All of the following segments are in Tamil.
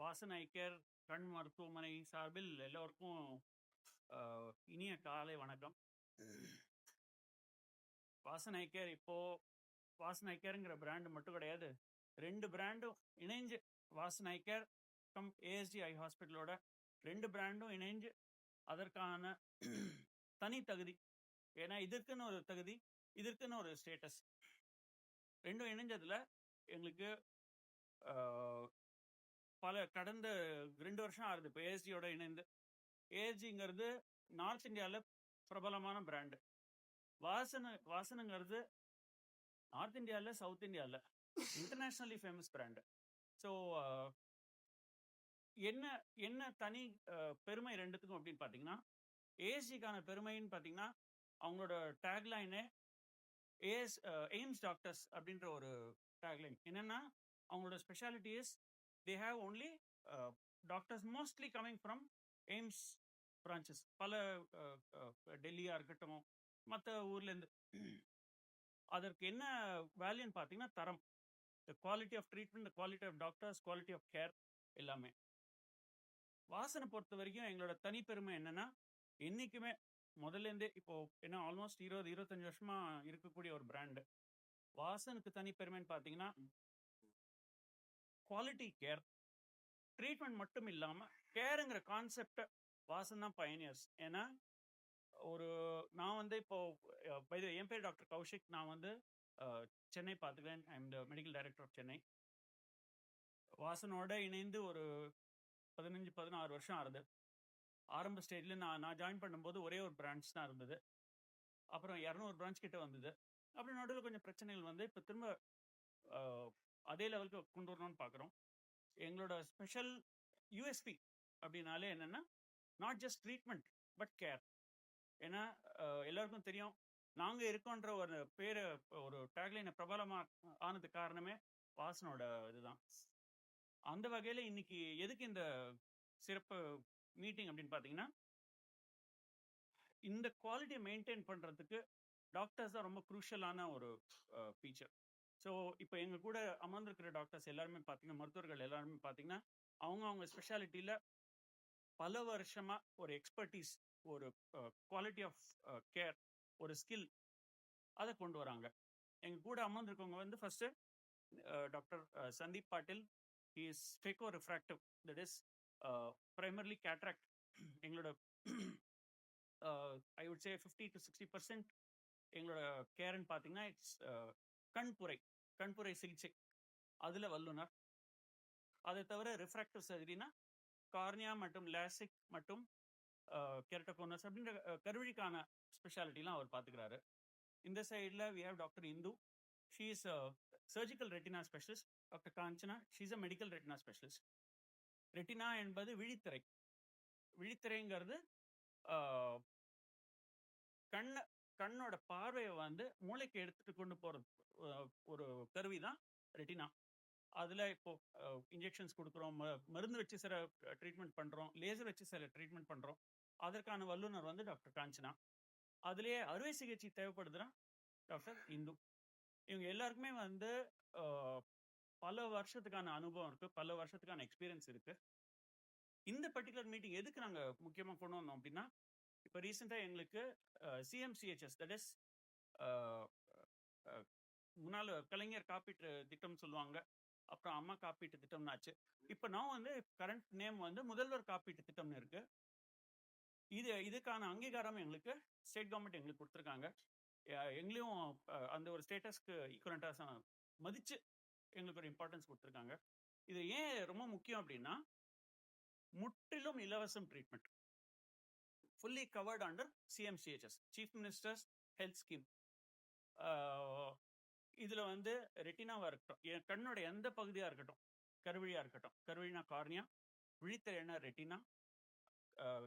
வாசன் ஐ கேர் கண் மருத்துவமனை சார்பில் எல்லோருக்கும் இனிய காலை வணக்கம். வாசன் ஐ கேர் இப்போ வாசன் ஐ கேருங்கிற பிராண்டு மட்டும் கிடையாது. ரெண்டு பிராண்டும் இணைஞ்சு Vasan eye care cum ASD eye ஹாஸ்பிட்டலோட ரெண்டு பிராண்டும் இணைஞ்சு அதற்கான தனி தகுதி. ஏன்னா இதற்குன்னு ஒரு தகுதி இதற்குன்னு ஒரு ஸ்டேட்டஸ். ரெண்டும் இணைஞ்சதுல எங்களுக்கு பல கடந்த ரெண்டு வருஷம் ஆகுது. இப்போ ஏஜியோட இணைந்து. ஏஜிங்கிறது நார்த் இந்தியாவில் பிரபலமான பிராண்டு. வாசனு வாசனுங்கிறது நார்த் இந்தியாவில் சவுத் இந்தியாவில் இன்டர்நேஷ்னலி ஃபேமஸ் பிராண்டு. ஸோ என்ன என்ன தனி பெருமை ரெண்டுத்துக்கும் அப்படின்னு பார்த்தீங்கன்னா ஏஎஸ்சிக்கான பெருமைன்னு பார்த்தீங்கன்னா அவங்களோட டேக்லைனே ஏஎஸ் எய்ம்ஸ் டாக்டர்ஸ் அப்படின்ற ஒரு டேக்லைன் என்னன்னா அவங்களோட speciality is they have only doctors mostly coming from AIIMS branches பல டெல்லியாக டெல்லியா இருக்கட்டும் மற்ற ஊர்லேருந்து அதற்கு என்ன வேல்யூன்னு பார்த்தீங்கன்னா தரம். The quality of treatment quality of doctors quality of care எல்லாமே. வாசனை பொறுத்த வரைக்கும் எங்களோட தனிப்பெருமை என்னன்னா என்னைக்குமே முதல்ல இருந்தே இப்போ என்ன ஆல்மோஸ்ட் இருபது இருபத்தஞ்சு வருஷமா இருக்கக்கூடிய ஒரு பிராண்டு வாசனுக்கு தனிப்பெருமைன்னு பார்த்தீங்கன்னா குவாலிட்டி கேர் ட்ரீட்மெண்ட் மட்டும் இல்லாமல் கேருங்கிற கான்செப்டை வாசன் தான் பயனியர்ஸ் ஏன்னா ஒரு நான் வந்து இப்போ அஹ், என் பேர் டாக்டர் கௌஷிக். நான் வந்து சென்னை பார்த்துக்கிறேன். I am the medical director of Chennai. வாசனோட இணைந்து ஒரு பதினஞ்சு பதினாறு வருஷம் ஆகுது ஆரம்ப ஸ்டேஜ்ல நான் நான் ஜாயின் பண்ணும்போது ஒரே ஒரு பிரான்ச் தான் இருந்தது. அப்புறம் இரநூறு பிரான்ச் கிட்ட வந்தது. அப்புறம் நடுவில் கொஞ்சம் பிரச்சனைகள் வந்து இப்போ திரும்ப அதே லெவலுக்கு கொண்டு வரணும்னு பார்க்குறோம் எங்களோட ஸ்பெஷல் யூஎஸ்பி அப்படின்னாலே என்னன்னா not just treatment but care ஏன்னா எல்லாருக்கும் தெரியும் நாங்கள் இருக்கோன்ற ஒரு பேரை ஒரு டேக்லைனை பிரபலமாக ஆனது காரணமே வாசனோட இதுதான். அந்த வகையில் இன்னைக்கு எதுக்கு இந்த சிறப்பு மீட்டிங் அப்படின்னு பார்த்தீங்கன்னா இந்த குவாலிட்டியை மெயின்டைன் பண்றதுக்கு டாக்டர்ஸ் தான் ரொம்ப குரூஷியலான ஒரு ஃபீச்சர் ஸோ இப்போ எங்க கூட அமர்ந்திருக்கிற டாக்டர்ஸ் எல்லாருமே பார்த்தீங்கன்னா மருத்துவர்கள் எல்லாருமே பார்த்தீங்கன்னா அவங்க அவங்க ஸ்பெஷாலிட்டியில பல வருஷமா ஒரு எக்ஸ்பர்டீஸ் ஒரு குவாலிட்டி ஆஃப் கேர் ஒரு ஸ்கில் அதை கொண்டு வராங்க. எங்க கூட அமர்ந்திருக்கவங்க வந்து first doctor Sandeep Patil. Is phaco refractive that is primarily cataract எங்களோட I would say fifty to sixty percent எங்களோட கேர்ன்னு பார்த்தீங்கன்னா இட்ஸ் கண்புரை கண்புரை சிகிச்சை. அதில் வல்லுனர். அதை தவிர ரிஃப்ராக்டிவ் சர்ஜரினா கார்னியா மற்றும் லேசிக் மற்றும் கெரட்டோகோனஸ் அப்படின்ற கருவிழிக்கான ஸ்பெஷாலிட்டிலாம் அவர் பார்த்துக்கிறாரு இந்த சைடில் we have doctor Indu she is surgical retina specialist doctor Kanchana she is a medical retina specialist retina என்பது விழித்திரை. விழித்திரைங்கிறது ஆஹ், கண்ண கண்ணோட பார்வையை வந்து மூளைக்கு எடுத்துட்டு கொண்டு போற ஒரு கருவி தான் ரெட்டினா. அதுல இப்போ இன்ஜெக்ஷன்ஸ் கொடுக்குறோம். ம- மருந்து வச்சு சில ட்ரீட்மெண்ட் பண்றோம். லேசர் வச்சு சில ட்ரீட்மெண்ட் பண்றோம். அதற்கான வல்லுநர் வந்து டாக்டர் காஞ்சனா. அதுலயே அறுவை சிகிச்சை தேவைப்படுதுன்னா டாக்டர் இந்து. இவங்க எல்லாருக்குமே வந்து பல வருஷத்துக்கான அனுபவம் இருக்கு. பல வருஷத்துக்கான எக்ஸ்பீரியன்ஸ் இருக்கு. இந்த பர்டிகுலர் மீட்டிங் எதுக்கு நாங்க முக்கியமா கொண்டு வந்தோம் அப்படின்னா இப்போ ரீசெண்டாக எங்களுக்கு சிஎம்சிஹெச்எஸ் தட் இஸ் முன்னால் கலைஞர் காப்பீட்டு திட்டம் சொல்லுவாங்க. அப்புறம் அம்மா காப்பீட்டு திட்டம்னு ஆச்சு இப்போ நான் வந்து கரண்ட் நேம் வந்து முதல்வர் காப்பீட்டு திட்டம்னு இருக்கு. இது இதுக்கான அங்கீகாரம் எங்களுக்கு ஸ்டேட் கவர்மெண்ட் எங்களுக்கு கொடுத்துருக்காங்க. எங்களையும் அந்த ஒரு ஸ்டேட்டஸ்க்கு ஈக்குவலண்டாக மதித்து எங்களுக்கு ஒரு இம்பார்ட்டன்ஸ் கொடுத்துருக்காங்க. இது ஏன் ரொம்ப முக்கியம் அப்படின்னா முற்றிலும் இலவசம் treatment fully covered under CMCHS chief ministers health scheme இதில் வந்து ரெட்டினாவாக இருக்கட்டும் என் கண்ணோட எந்த பகுதியாக இருக்கட்டும் கருவிழியாக இருக்கட்டும் கருவிழினா கார்னியா விழித்திரைனா ரெட்டினா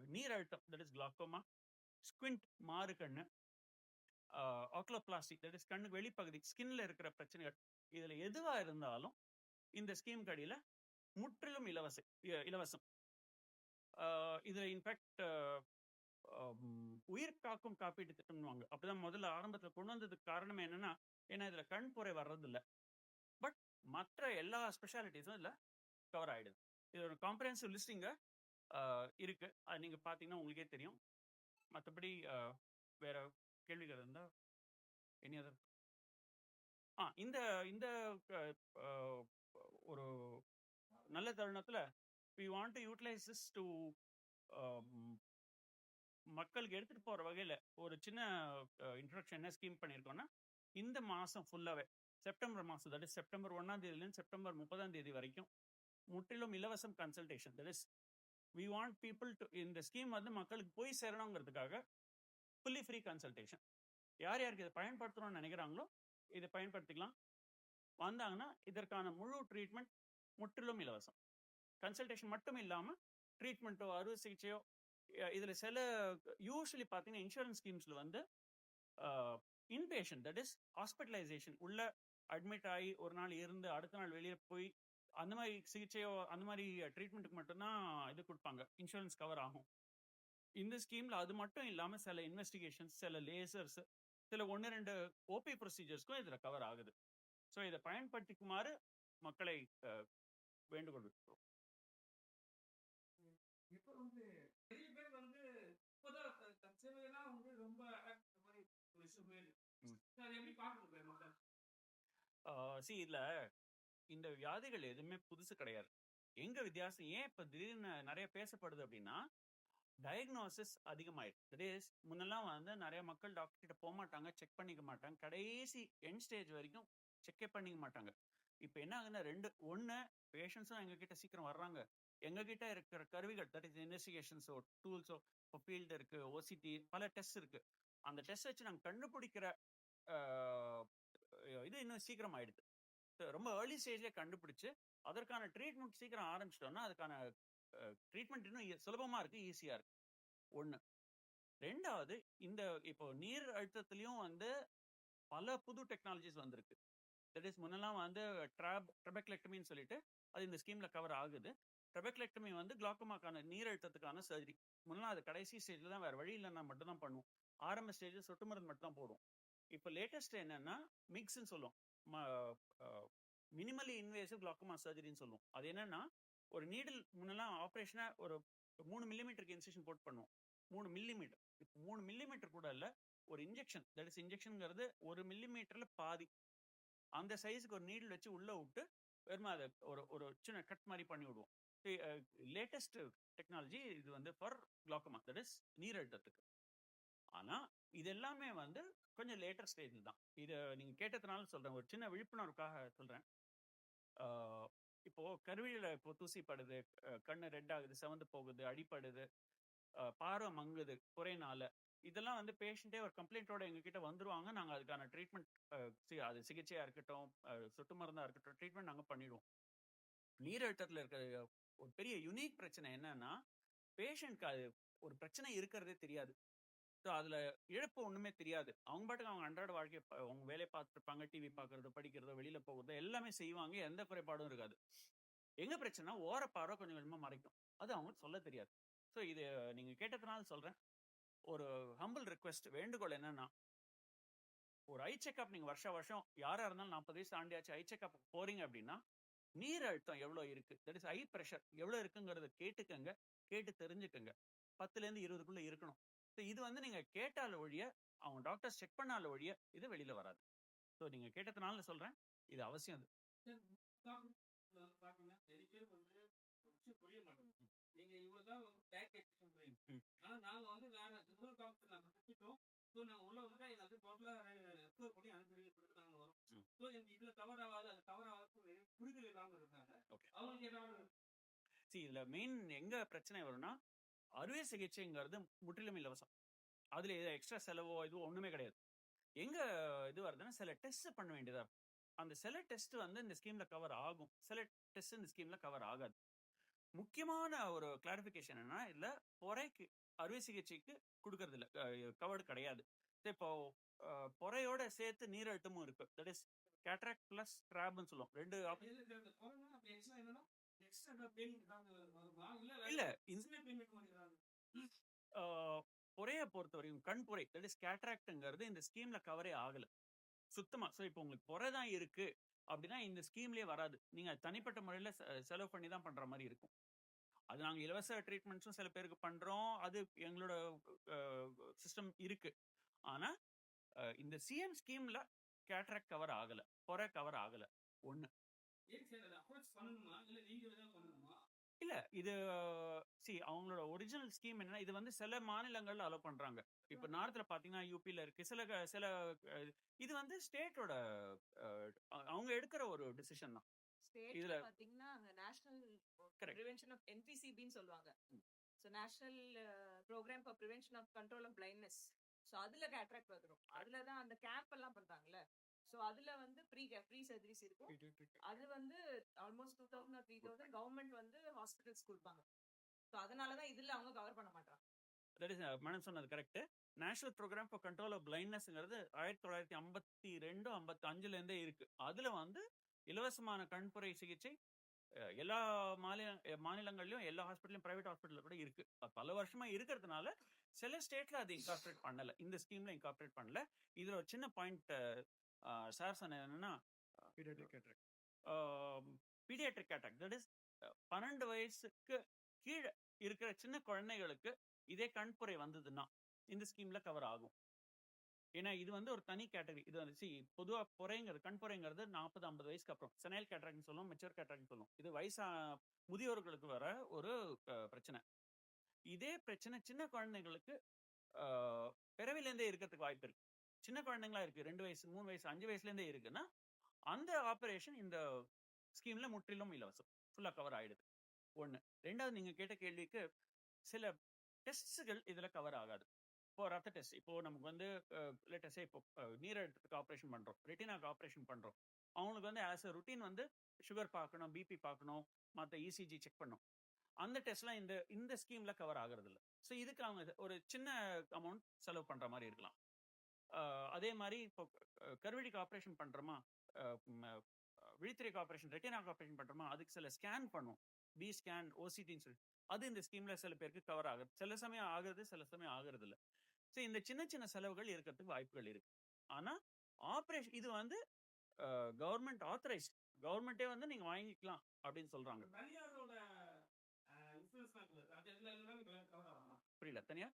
நீர் அழுத்தம் தட் இஸ் கிளாக்கோமா ஸ்குவிண்ட் மாறு கண்ணு ஆக்லோபிளாஸ்டிக் தட் இஸ் கண்ணுக்கு வெளிப்பகுதி ஸ்கின்ல இருக்கிற பிரச்சனைகள் இதில் எதுவாக இருந்தாலும் இந்த ஸ்கீம் கடியில் முற்றிலும் இலவச இ- இலவசம். இதில் இன்ஃபேக்ட் உயிர் காக்கும் காப்பீட்டு திட்டம்னுவாங்க அப்பதான் முதல்ல ஆரம்பத்துல கொண்டு வந்ததுக்கு காரணம் என்னன்னா ஏன்னா இதுல கண் புரை வர்றதில்ல. பட் மற்ற எல்லா ஸ்பெஷாலிட்டிஸும் இதில் கவர் ஆயிடுது. ஒரு காம்ப்ரஹென்சிவ் லிஸ்டிங்க. இருக்கு. அது நீங்க பார்த்தீங்கன்னா உங்களுக்கே தெரியும். மற்றபடி வேற கேள்விகள் இருந்தா எனி அதர் ஆ இந்த இந்த ஒரு நல்ல தருணத்துல we want to utilise this to மக்களுக்கு எடுத்துகிட்டு போகிற வகையில் ஒரு சின்ன இன்ட்ரடக்ஷன் என்ன ஸ்கீம் பண்ணியிருக்கோன்னா இந்த மாதம் ஃபுல்லாகவே செப்டம்பர் மாதம் தட் இஸ் செப்டம்பர் ஒன்றாம் தேதியிலேருந்து செப்டம்பர் முப்பதாம் தேதி வரைக்கும் முற்றிலும் இலவசம் consultation that is we want people to இந்த ஸ்கீம் வந்து மக்களுக்கு போய் சேரணுங்கிறதுக்காக ஃபுல்லி ஃப்ரீ கன்சல்டேஷன் யார் யாருக்கு இதை பயன்படுத்தணும்னு நினைக்கிறாங்களோ இதை பயன்படுத்திக்கலாம். வந்தாங்கன்னா இதற்கான முழு ட்ரீட்மெண்ட் முற்றிலும் இலவசம். கன்சல்டேஷன் மட்டும் இல்லாமல் ட்ரீட்மெண்ட்டோ அறுவை சிகிச்சையோ இதில் சில யூஸ்வலி பார்த்தீங்கன்னா இன்சூரன்ஸ் ஸ்கீம்ஸில் வந்து இன்பேஷன் தட் இஸ் ஹாஸ்பிட்டலைசேஷன் உள்ள அட்மிட் ஆகி ஒரு நாள் இருந்து அடுத்த நாள் வெளியே போய் அந்த மாதிரி சிகிச்சையோ அந்த மாதிரி ட்ரீட்மெண்ட்டுக்கு மட்டும்தான் இது கொடுப்பாங்க. இன்சூரன்ஸ் கவர் ஆகும். இந்த ஸ்கீமில் அது மட்டும் இல்லாமல் சில இன்வெஸ்டிகேஷன்ஸ் சில லேசர்ஸ் சில ஒன்று ரெண்டு ஓபி ப்ரொசீஜர்ஸ்க்கும் இதில் கவர் ஆகுது. ஸோ இதை பயன்படுத்திக்குமாறு மக்களை அஹ், வேண்டுகோள் இப்போ வந்து நிறைய பேர் வந்து இப்போதான் த- தற்செயலா வந்து ரொம்ப attack பண்ண மாதிரி ஒரு issue போயிருக்கு. ம். அதை எப்படி பார்க்கறது மக்கள் சி இதில் இந்த வியாதிகள் எதுவுமே புதுசு கிடையாது. எங்க வித்தியாசம்? ஏன் இப்போ திடீர்னு நிறைய பேசப்படுது அப்படின்னா டயக்னோசிஸ் தட் இஸ் முன்னெல்லாம் வந்து நிறைய மக்கள் டாக்டர் கிட்ட போக மாட்டாங்க செக் பண்ணிக்க மாட்டாங்க. கடைசி எண்ட் ஸ்டேஜ் வரைக்கும் செக்கே பண்ணிக்க மாட்டாங்க. இப்போ என்ன ஆகுதுன்னா ரெண்டு ஒன்று பேஷண்ட்ஸும் எங்ககிட்ட சீக்கிரம் வர்றாங்க. எங்ககிட்ட இருக்கிற கருவிகள் தட் இஸ் இன்வெஸ்டிகேஷன்ஸோ டூல்ஸோ இப்போ ஃபீல்டு இருக்கு ஓசிடி பல டெஸ்ட் இருக்கு. அந்த டெஸ்ட் வச்சு நாங்கள் கண்டுபிடிக்கிற இது இன்னும் சீக்கிரம் ஆயிடுது. ரொம்ப ஏர்லி ஸ்டேஜ்லேயே கண்டுபிடிச்சு அதற்கான ட்ரீட்மெண்ட் சீக்கிரம் ஆரம்பிச்சிட்டோம்னா அதுக்கான ட்ரீட்மெண்ட் இன்னும் சுலபமாக சுலபமா இருக்கு ஈஸியா இருக்கு. ஒண்ணு. ரெண்டாவது இந்த இப்போ நீர் அழுத்தத்திலையும் வந்து பல புது டெக்னாலஜிஸ் வந்திருக்கு. தட் இஸ் முன்னெல்லாம் வந்து ட்ராப் ட்ரபெக்லெக்டமின்னு சொல்லிட்டு அது இந்த ஸ்கீம்ல கவர் ஆகுது. ட்ரெபெக்லெக்டமி வந்து கிளாக்கோமாக்கான நீர் அழுத்தத்துக்கான சர்ஜரி முன்னெல்லாம் அது கடைசி ஸ்டேஜில் தான் வேறு வழி இல்லைன்னா மட்டும் தான் பண்ணுவோம். ஆரம்ப ஸ்டேஜில் சொட்டு மருந்து மட்டும் தான் போடுவோம். இப்போ லேட்டஸ்ட் என்னன்னா மிக்ஸ்ன்னு சொல்லுவோம். மினிமலி இன்வேசிவ் கிளாக்கோமா சர்ஜரின்னு சொல்லுவோம். அது என்னன்னா ஒரு நீடில் முன்னெல்லாம் ஆப்ரேஷனாக ஒரு மூணு மில்லிமீட்டருக்கு இன்செக்ஷன் போட்டு பண்ணுவோம். மூணு மில்லிமீட்டர். இப்போ மூணு மில்லிமீட்டர் கூட இல்லை ஒரு இன்ஜெக்ஷன். தட் இஸ் இன்ஜெக்ஷனுங்கிறது ஒரு மில்லிமீட்டரில் பாதி. அந்த சைஸுக்கு ஒரு நீடில் வச்சு உள்ளே விட்டு வெறும் அதை ஒரு ஒரு சின்ன கட் மாதிரி பண்ணி விடுவோம். லேட்டஸ்ட் டெக்னாலஜி இது வந்து ஃபார் கிளாக்கோமா தட் இஸ் நீர் அழுத்தத்துக்கு. ஆனா இது எல்லாமே வந்து கொஞ்சம் லேட்டர் ஸ்டேஜ் தான். இதை நீங்கள் கேட்டதுனால சொல்கிறேன் ஒரு சின்ன விழிப்புணர்வுக்காக சொல்கிறேன் இப்போது இப்போ கருவியில இப்போ தூசி படுது கண்ணு ரெட் ஆகுது செவந்து போகுது அடிப்படுது பார்வை மங்குது குறைனால இதெல்லாம் வந்து பேஷண்ட்டே ஒரு கம்ப்ளைண்ட்டோட எங்ககிட்ட வந்துருவாங்க. நாங்கள் அதுக்கான ட்ரீட்மெண்ட் அது சிகிச்சையாக இருக்கட்டும் சொட்டு மருந்தாக இருக்கட்டும் ட்ரீட்மெண்ட் நாங்கள் பண்ணிடுவோம். நீரழுத்தத்தில் இருக்கிற ஒரு பெரிய யுனிக் பிரச்சனை என்னன்னா பேஷண்ட்க்கு அது ஒரு பிரச்சனை இருக்கிறதே தெரியாது. ஸோ அதுல இழப்பு ஒண்ணுமே தெரியாது. அவங்க பாட்டுக்கு அவங்க அன்றாட வாழ்க்கை ப- அவங்க வேலையை பார்த்துருப்பாங்க டிவி பார்க்கறது படிக்கிறதோ வெளியில போகிறதோ எல்லாமே செய்வாங்க. எந்த குறைபாடும் இருக்காது. எங்க பிரச்சனை ஓர பார்வை கொஞ்சம் கொஞ்சமா மறைக்கும். அது அவங்களுக்கு சொல்ல தெரியாது. ஸோ இது நீங்க கேட்டதுனால சொல்றேன். ஒரு ஹம்பிள் ரிக்வெஸ்ட் வேண்டுகோள் என்னன்னா ஒரு ஐ செக்அப் நீங்க வருஷ வருஷம் யாரா இருந்தாலும் நாற்பது வயசு தாண்டியாச்சு ஐ செக்அப் போறீங்க அப்படின்னா நீர் அழுத்தம் எவ்வளவு இருக்கு? தட் இஸ் ஐ ப்ரெஷர் எவ்வளவு இருக்குங்கிறத கேட்டுக்கங்க. கேட்டு தெரிஞ்சுக்கங்க. பத்துல இருந்து இருபதுக்குள்ள இருக்கணும். ஸோ இது வந்து நீங்க கேட்டால ஒழிய அவங்க டாக்டர் செக் பண்ணால ஒழிய இது வெளியில வராது. ஸோ நீங்க கேட்டதுனால சொல்றேன். இது அவசியம் அது. நீங்க இவ்வளவுதான் வந்து பேக்கேஜ் சொல்றீங்க. ம். ஆனா நாங்க வந்து வேற இன்னொரு டாக்டர் நாங்க சுத்திட்டோம் ஸோ நாங்க உள்ள வந்து எங்க அது டோட்டலா ரெஃபர் பண்ணி அனுப்பி கொடுத்து நாங்க வரோம். ம். ஸோ இந்த இதுல கவர் ஆகாது அது கவர் ஆகாது புரிதல் ஏதாவது see இதுல மெயின் எங்க பிரச்சனை வரும்னா அறுவை சிகிச்சைங்கிறது முற்றிலும் இலவசம். அதுல எக்ஸ்ட்ரா செலவோ இதுவோ ஒண்ணுமே கிடையாது. எங்க இது வருதுன்னா சில டெஸ்ட் பண்ண வேண்டியதா. அந்த சில டெஸ்ட் வந்து இந்த ஸ்கீம்ல கவர் ஆகும். சில டெஸ்ட் இந்த ஸ்கீம்ல கவர் ஆகாது. முக்கியமான ஒரு கிளாரிபிகேஷன் என்னன்னா இதுல பொறைக்கு அறுவை சிகிச்சைக்கு கொடுக்கறது இல்ல கவர்டு கிடையாது. இப்போ பொறையோட சேர்த்து நீரழுத்தமும் இருக்கு. தட் இஸ் கேட்ராக்ட் பிளஸ் ட்ராப்னு சொல்லுவோம் ரெண்டு இல்ல புறைய பொறுத்த வரைக்கும் கண் புரை தட் இஸ் கேட்ராக்ட்ங்கிறது இந்த ஸ்கீம்ல கவரே ஆகல. சுத்தமா ஸோ இப்போ உங்களுக்கு புறை தான் இருக்கு அப்படின்னா இந்த ஸ்கீம்லயே வராது. நீங்க தனிப்பட்ட முறையில செலவு பண்ணி தான் பண்ற மாதிரி இருக்கும். அது நாங்க இலவச ட்ரீட்மெண்ட்ஸும் சில பேருக்கு பண்றோம் அது எங்களோட சிஸ்டம் இருக்கு. ஆனா இந்த சிஎம் ஸ்கீம்ல கேட்ராக் கவர் ஆகல. பொறை கவர் ஆகல. ஒண்ணு. இல்ல இது சி அவங்களோட ஒரிஜினல் ஸ்கீம் என்னன்னா இது வந்து சில மாநிலங்கள்ல அலோ பண்றாங்க. இப்ப நார்த்ல பாத்தீங்கன்னா யூபில இருக்கு. சில சில இது வந்து ஸ்டேட்டோட அவங்க எடுக்கிற ஒரு டிசிஷன் தான். ஸ்டேட்ல இதுல- பாத்தீங்கன்னா நேஷனல். ப்ரிவென்ஷன் ஆஃப் என்பிசிபின்னு சொல்லுவாங்க. So national programme for prevention of control of blindness so அதுல கேட்ராக்ட் வந்துடும் அதுல தான் அந்த கேம்ப் எல்லாம் பண்றாங்கல்ல. ஸோ அதுல வந்து ஃப்ரீ ஃப்ரீ சர்ஜரிஸ் இருக்கும். அது வந்து almost two thousand three thousand government வந்து ஹாஸ்பிட்டல்ஸ் கொடுப்பாங்க. ஸோ அதனால தான் இதுல அவங்க கவர் பண்ண மாட்டாங்க தட் இஸ் மேடம் சொன்னது correct national programme for control of பிளைண்ட்னஸ்ங்கிறது ஆயிரத்தி தொள்ளாயிரத்தி ஐம்பத்தி ரெண்டு ஐம்பத்தி அஞ்சுல இருந்தே இருக்கு. அதுல வந்து இலவசமான கண்புரை சிகிச்சை எல்லா மாநில மாநிலங்கள்லயும் எல்லா ஹாஸ்பிட்டலும் பிரைவேட் ஹாஸ்பிட்டல்ல கூட இருக்கு. பல வருஷமா இருக்கிறதுனால சில ஸ்டேட்ல அது இன்கார்பரேட் பண்ணல. இந்த ஸ்கீம்ல இன்கார்பரேட் பண்ணல. இதுல ஒரு சின்ன பாயிண்ட் சார் சொன்ன என்னன்னா பீடியாட்ரிக் அட்டாக் தட் இஸ் பன்னெண்டு வயசுக்கு கீழே இருக்கிற சின்ன குழந்தைகளுக்கு இதே கண்புரை வந்ததுன்னா இந்த ஸ்கீம்ல கவர் ஆகும். ஏன்னா இது வந்து ஒரு தனி கேட்டகரி இது வந்து சி பொதுவாக புறைங்கிறது கண்புரைங்கிறது நாற்பது ஐம்பது வயசுக்கு அப்புறம். செனைல் கேட்டராக்னு சொல்லுவோம் மெச்சூர் கேட்டராக்னு சொல்லுவோம். இது வயசா முதியோர்களுக்கு வர ஒரு பிரச்சனை. இதே பிரச்சனை சின்ன குழந்தைங்களுக்கு பிறவிலேருந்தே இருக்கிறதுக்கு வாய்ப்பு இருக்கு. சின்ன குழந்தைங்களா இருக்கு ரெண்டு வயசு மூணு வயசு அஞ்சு வயசுலேருந்தே இருக்குன்னா அந்த ஆபரேஷன் இந்த ஸ்கீம்ல முற்றிலும் இலவசம். ஃபுல்லா கவர் ஆயிடுது. ஒன்று ரெண்டாவது நீங்க கேட்ட கேள்விக்கு சில டெஸ்ட்ஸுகள் இதுல கவர் ஆகாது. இப்போ ரத்த டெஸ்ட். இப்போ நமக்கு வந்து லேட்டஸ்டே இப்போ நீரழுத்தத்துக்கு ஆப்ரேஷன் பண்றோம். ரெட்டினாக்கு ஆப்ரேஷன் பண்றோம். அவங்களுக்கு வந்து ஆஸ் அ ருட்டீன் வந்து சுகர் பார்க்கணும் பிபி பார்க்கணும் மற்ற இசிஜி செக் பண்ணும். அந்த டெஸ்ட்லாம் இந்த இந்த ஸ்கீம்ல கவர் ஆகுறது இல்லை ஸோ இதுக்கு அவங்க ஒரு சின்ன அமௌண்ட் செலவு பண்ற மாதிரி இருக்கலாம். அதே மாதிரி இப்போ அஹ், கருவழிக்கு ஆப்ரேஷன் பண்றோமா? விழித்திரைக்கு ஆப்ரேஷன் ரெட்டினாக்கு ஆப்ரேஷன் பண்றோமா? அதுக்கு சில ஸ்கேன் பண்ணும். பி ஸ்கேன் ஓசிடின்னு சொல்லி. அது இந்த ஸ்கீம்ல சில பேருக்கு கவர் ஆகுது. சில சமயம் ஆகுறது சில சமயம் ஆகுறது இல்லை ஸோ இந்த சின்ன சின்ன செலவுகள் இருக்கிறதுக்கு வாய்ப்புகள் இருக்கு. ஆனா ஆப்ரேஷன் இது வந்து கவர்மெண்ட் ஆத்தரைஸ்ட். கவர்மெண்ட்டே வந்து நீங்க வாங்கிக்கலாம் அப்படின்னு சொல்றாங்க தனியாரோட இன்சூரன்ஸ் தான் இருக்குது அது எதுல எல்லாம் கவர் ஆகும் புரியல. தனியா?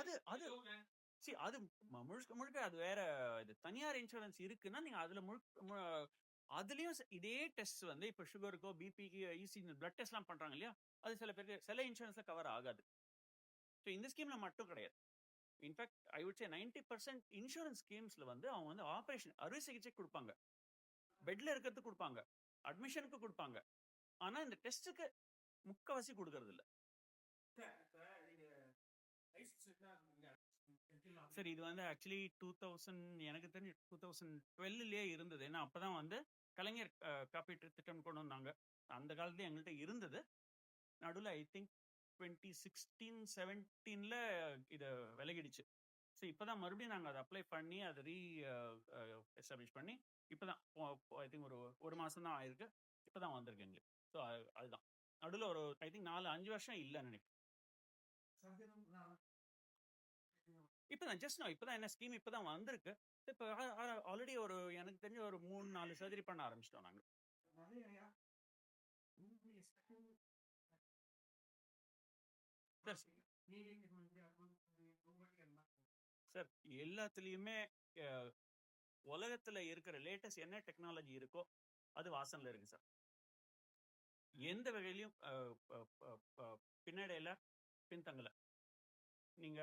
அது- அது- சி அது முழுக்க முழுக்க அது வேற இது. தனியார் இன்சூரன்ஸ் இருக்குன்னா நீங்க அதுல முழுக்க அதுலயும் இதே டெஸ்ட் வந்து இப்போ சுகருக்கோ பிபிக்கு இசி பிளட் டெஸ்ட்லாம் பண்றாங்க இல்லையா? அது சில பேருக்கு சில இன்சூரன்ஸ்ல கவர் ஆகாது. ஸோ இந்த ஸ்கீம்ல மட்டும் கிடையாது. In fact I would say ninety percent insurance ஸ்கீம்ஸ்ல வந்து அவங்க வந்து ஆப்ரேஷன் அறுவை சிகிச்சை கொடுப்பாங்க. பெட்ல இருக்கிறதுக்கு கொடுப்பாங்க. அட்மிஷனுக்கு கொடுப்பாங்க. ஆனா இந்த டெஸ்ட்டுக்கு முக்கவாசி கொடுக்கறது இல்ல சரி இது வந்து ஆக்சுவலி டூ தௌசண்ட் எனக்கு தெரிஞ்சு டூ தௌசண்ட் டுவெல்லே இருந்தது. ஏன்னா அப்பதான் வந்து கலைஞர் காப்பீட்டு திட்டம் கொண்டு வந்தாங்க. அந்த காலத்துல எங்கள்கிட்ட இருந்தது. நடுவில் ஐ திங்க் டுவெண்ட்டி சிக்ஸ்டீன் செவன்டீனில் இதை விலகிடுச்சு. ஸோ இப்போதான் மறுபடியும் நாங்கள் அதை அப்ளை பண்ணி அதை ரீ எஸ்டாப்ளிஷ் பண்ணி இப்போதான் ஐ திங்க் ஒரு ஒரு மாதம் தான் ஆயிருக்கு. இப்போதான் வந்திருக்கு எங்களுக்கு. ஸோ அதுதான். நடுவில் ஒரு ஐ திங்க் நாலு அஞ்சு வருஷம் இல்லைன்னு நினைக்கிறேன். இப்போதான் ஜஸ்ட் நான் இப்போதான் என்ன ஸ்கீம் இப்போதான் வந்திருக்கு. இப்போ ஆல்ரெடி ஒரு எனக்கு தெரிஞ்ச ஒரு மூணு நாலு சர்ஜரி பண்ண ஆரம்பிச்சிட்டோம் நாங்கள் சார். எல்லாத்துலேயுமே உலகத்துல இருக்கிற லேட்டஸ்ட் என்ன டெக்னாலஜி இருக்கோ அது வாசன்ல இருக்கு சார். எந்த வகையிலையும் பின்னடையில பின்தங்கலை. நீங்க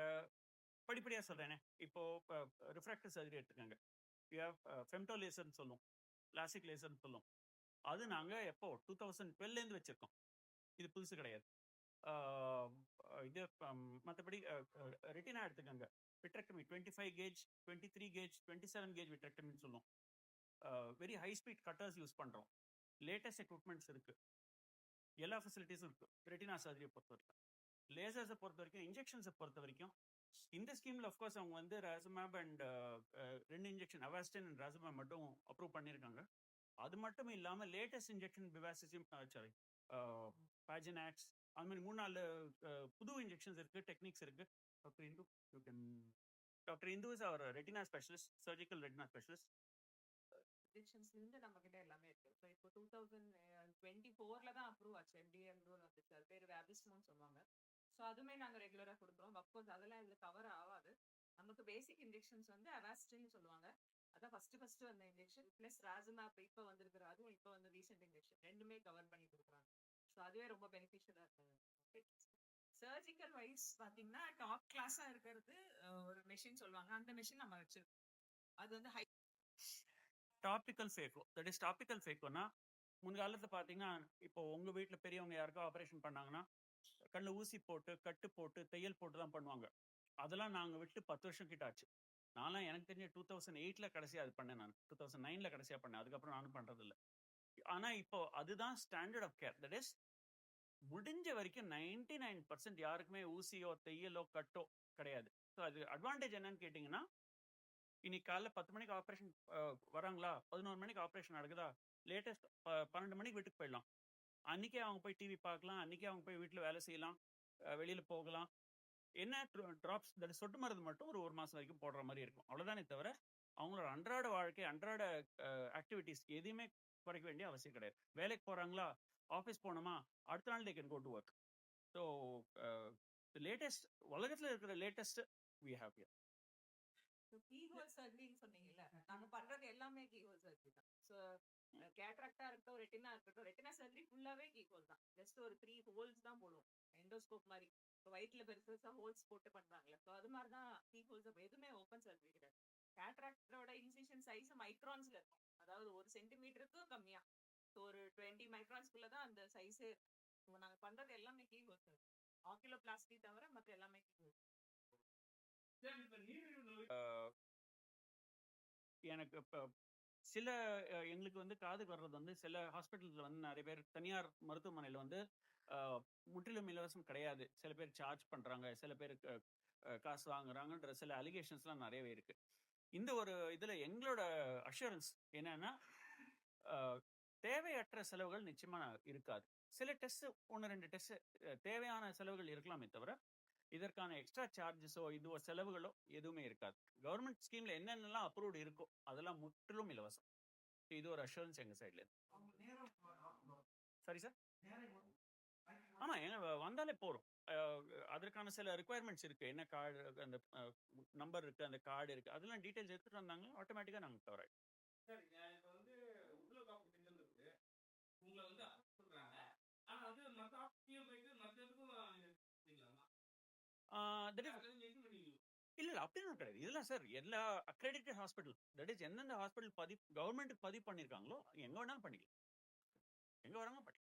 படிப்படியா சொல்றேனே. இப்போ ரிஃப்ராக்டிவ் சர்ஜரி எடுத்துக்கோங்க. ஃபெம்டோ லேசர்னு சொல்லுவோம். கிளாசிக் லேசர்னு சொல்லுவோம். அது நாங்க எப்போ? டூ தௌசண்ட் டுவெல்லேருந்து வச்சிருக்கோம். இது புதுசு கிடையாது. இது மற்றபடி ரெட்டினா எடுத்துக்கோங்க vitrectomy twenty five gauge twenty three gauge twenty seven gauge விட்ரக்டமின்னு சொல்லுவோம். Very high speed cutters use பண்ணுறோம் லேட்டஸ்ட் எக்யூப்மெண்ட்ஸ் இருக்கு. எல்லா ஃபெசிலிட்டிஸும் இருக்கு. ரெட்டினா சர்ஜரியை பொறுத்த வரைக்கும் லேசர்ஸை பொறுத்த வரைக்கும் இன்ஜெக்ஷன்ஸை பொறுத்த வரைக்கும் இந்த ஸ்கீமில் அஃப்கோர்ஸ் அவங்க வந்து ராசமேப் uh, அண்ட் ரெண்டு இன்ஜெக்ஷன் அவாஸ்டின் அண்ட் ராசமேப் மட்டும் அப்ரூவ் பண்ணியிருக்காங்க அது மட்டும் இல்லாமல் லேட்டஸ்ட் இன்ஜெக்ஷன் பிவாசிசிம் சாரி பேஜினாக்ஸ் அது மாதிரி மூணு நாலு புது இன்ஜெக்ஷன்ஸ் இருக்கு டெக்னிக்ஸ் இருக்கு. Doctor Indu you can doctor Indu is our retina specialist surgical retina specialist injections இருந்து நம்ம கிட்ட எல்லாமே இருக்கு. ஸோ இப்போ டூ தௌசண்ட் டுவெண்ட்டி ஃபோர்ல தான் அப்ரூவ் ஆச்சு. எம்டிஎம் வந்துச்சு. அது பேர் வேபிஸ்மோன்னு சொல்லுவாங்க. ஸோ அதுவுமே நாங்கள் ரெகுலராக கொடுக்குறோம். அப்கோர்ஸ் அதெல்லாம் இதில் கவர் ஆகாது. நமக்கு பேசிக் இன்ஜெக்ஷன்ஸ் வந்து அவாஸ்டின்னு சொல்லுவாங்க. அதான் ஃபர்ஸ்ட் ஃபர்ஸ்ட் வந்த இன்ஜெக்ஷன் ப்ளஸ் ராசமாப் இப்போ வந்திருக்கிற அதுவும் இப்போ வந்து ரீசெண்ட் இன்ஜெக்ஷன் ரெண்டுமே கவர் பண்ணி கொடுக்குறாங்க. ஸோ அதுவே ரொம்ப பெனிஃபிஷியலாக இருக்குது சர்ஜிக்கல் வைஸ் பார்த்தீங்கன்னா டாப் கிளாஸாக இருக்கிறது ஒரு மெஷின் சொல்லுவாங்க. அந்த மெஷின் நம்ம வச்சிருக்கோம். அது வந்து high topical phaco that is topical ஃபேக்கோனா முன்காலத்தில் பார்த்தீங்கன்னா இப்போ உங்கள் வீட்டில் பெரியவங்க யாருக்கோ ஆப்ரேஷன் பண்ணாங்கன்னா கண்ணில் ஊசி போட்டு கட்டு போட்டு தையல் போட்டு தான் பண்ணுவாங்க. அதெல்லாம் நாங்கள் விட்டு பத்து வருஷம் கிட்ட ஆச்சு நான்லாம் எனக்கு தெரிஞ்ச டூ தௌசண்ட் எயிட்டில் கடைசியாக அது பண்ணேன் நான். டூ தௌசண்ட் நைனில் கடைசியாக பண்ணேன். அதுக்கப்புறம் நானும் பண்ணுறதில்ல ஆனால் இப்போ அதுதான் standard of care. That is முடிஞ்ச வரைக்கும் நைன்டி நைன் பர்சன்ட் யாருக்குமே ஊசியோ தையலோ கட்டோ கிடையாது. ஸோ அது அட்வான்டேஜ் என்னன்னு கேட்டிங்கன்னா இன்னைக்கு காலைல பத்து மணிக்கு ஆப்ரேஷன் வராங்களா? பதினோரு மணிக்கு ஆப்ரேஷன் நடக்குதா? லேட்டஸ்ட் பன்னெண்டு மணிக்கு வீட்டுக்கு போயிடலாம். அன்னைக்கே அவங்க போய் டிவி பார்க்கலாம். அன்னைக்கே அவங்க போய் வீட்டில் வேலை செய்யலாம். வெளியில் போகலாம். என்ன ட்ராப்ஸ் தட் சொட்டு மருந்து மட்டும் ஒரு ஒரு மாதம் வரைக்கும் போடுற மாதிரி இருக்கும். அவ்வளோதானே தவிர அவங்களோட அன்றாட வாழ்க்கை அன்றாட ஆக்டிவிட்டீஸ் எதையுமே குறைக்க வேண்டிய அவசியம் கிடையாது. வேலைக்கு போறாங்களா? ஆஃபீஸ் போனோமா அடுத்த நாள் they can go to work so latest உலகத்தில் இருக்கிற லேட்டஸ்ட் வி ஹாவ் கீஹோல் சர்ஜரின்னு சொன்னீங்கல்ல நாங்க பண்றது எல்லாமே கீஹோல் சர்ஜரி தான். ஸோ கேட்ராக்டா இருக்கட்டும் ரெட்டினா இருக்கட்டும் ரெட்டினா சர்ஜரி ஃபுல்லாவே கீஹோல் தான். ஜஸ்ட் ஒரு த்ரீ ஹோல்ஸ் தான் போடுவோம் எண்டோஸ்கோப் மாதிரி. இப்போ வயிற்றுல பெருசு பெருசா ஹோல்ஸ் போட்டு பண்றாங்கல்ல. ஸோ அது மாதிரி தான் கீஹோல்ஸ் எதுவுமே ஓப்பன் சர்ஜரி கிடையாது. கேட்ராக்டரோட இன்சிஷன் சைஸ் மைக்ரான்ஸ்ல இருக்கும். அதாவது ஒரு சென்டிமீட்டருக்கும் கம்மியா. ஸோ ஒரு டுவெண்ட்டி மைக்ரான்ஸ்குள்ள தான் அந்த சைஸே இப்போ நாங்க பண்றது எல்லாமே கீஹோல் சர்ஜரி ஆக்கிலோ பிளாஸ்டி தவிர மற்ற எல்லாமே நோய் எனக்கு இப்போ சில எங்களுக்கு வந்து காதுக்கு வர்றது வந்து சில ஹாஸ்பிட்டல்ஸில் வந்து நிறைய பேர் தனியார் மருத்துவமனையில் வந்து முற்றிலும் இலவசம் கிடையாது. சில பேர் சார்ஜ் பண்ணுறாங்க சில பேர் காசு வாங்குறாங்கன்ற சில அலிகேஷன்ஸ்லாம் நிறையவே இருக்கு. இந்த ஒரு இதில் எங்களோட அஷூரன்ஸ் என்னன்னா தேவையற்ற செலவுகள் நிச்சயமா இருக்காது. சில டெஸ்ட் ஒன்று ரெண்டு டெஸ்ட் தேவையான செலவுகள் இருக்கலாமே தவிர இதற்கான எக்ஸ்ட்ரா சார்ஜஸோ இதுவோ செலவுகளோ எதுவுமே இருக்காது. கவர்மெண்ட் ஸ்கீம்ல என்னென்னலாம் அப்ரூவ்டு இருக்கோ அதெல்லாம் முற்றிலும் இலவசம். இது ஒரு அஷூரன்ஸ் எங்க சைட்ல இருந்து சரி சார் ஆமா எங்க வந்தாலே போறோம் அதற்கான சில ரெக்குயர்மெண்ட்ஸ் இருக்கு. என்ன கார்டு அந்த நம்பர் இருக்கு அந்த கார்டு இருக்கு. அதெல்லாம் டீடைல்ஸ் எடுத்துட்டு வந்தாங்க ஆட்டோமேட்டிக்கா நாங்க கவர் ஆயிடும் சரி நான் இப்ப வந்து உள்ள காப்பு திட்டம் இருக்கு உங்களை வந்து அரெஸ்ட் பண்றாங்க ஆனா வந்து மத்த ஆஃபீஸியும் போயிட்டு மத்த இதுக்கும் சரிங்களா தட் இஸ் அது நீங்க பண்ணீங்க இல்ல இல்ல அப்படின்னு கிடையாது. இதெல்லாம் சார் எல்லா அக்ரெடிட்டட் ஹாஸ்பிட்டல் தட் இஸ் எந்தெந்த ஹாஸ்பிட்டல் பதிவு கவர்மெண்ட்டுக்கு பதிவு பண்ணிருக்காங்களோ எங்க வேணாலும் பண்ணிக்கலாம். எங்க வேணாலும் பண்ணிக்கலாம்.